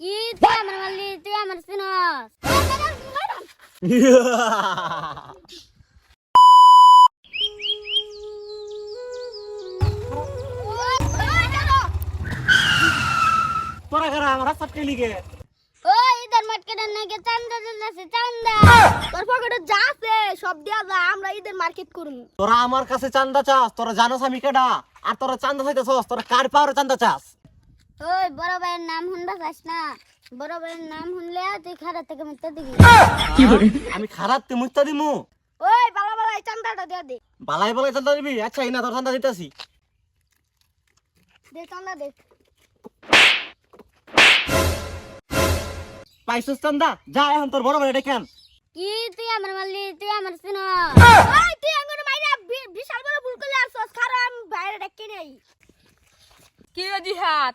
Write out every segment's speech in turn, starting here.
কি তুই আমার মারলি তোরা কারা আমার সাথে মার্কেটে নাকি? চান্দা দিতেছে চান্দা। তোর পকেটে সব দিয়া আমরা ইদার মার্কেট করব তোরা আমার কাছে চান্দা চাস তোরা জানাস আমি কেডা? আর তোরা চান্দা চাইতেছস তোরা কার পাওয়ার চান্দা চাস? ওই বড় ভাইয়ের নাম শুনবা চাস না? বড় ভাইয়ের নাম শুনলে তুই খারাপ থেকে মিথ্যা দিবি। আমি খারাপ তে মুত্তা দিমু। ওই বালা বালা এই চান্দাটা দিয়া দে। বালাই বালাই চান্দা দিবি? আচ্ছা এই না তোর চান্দা দিতেছি। দে চান্দা দে। পাইছস চান্দা? যা এখন তোর বড় ভাই ডেকেন কি তুই আমার মারলি? তুই আমার চিন। ওই তুই আঙ্গুর মাইরা বিশাল বড় ভুল করলে আসছস খারাপ আমি বাইরে ডেকে নেই। কি জিহাদ?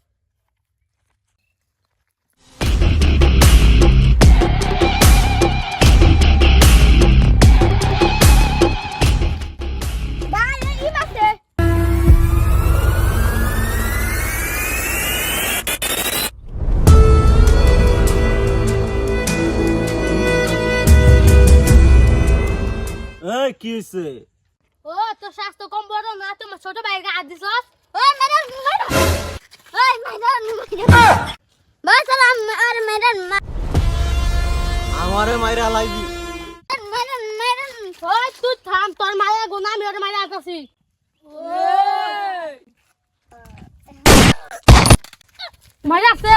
কি হইছে? ও তোর স্বাস্থ্য কম বড় না তোমার ছোট ভাইকে হাত দিছস ম্যাডাম ম্যাডাম। ওই ম্যাডাম বাস আর ম্যাডাম আমারে মাইরা লাইবি ম্যাডাম ম্যাডাম। ওই তুই থাম তোর গুণ আমি ওর মায়ের আনতাছি মায়ের আছে।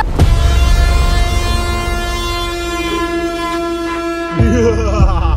Yeah.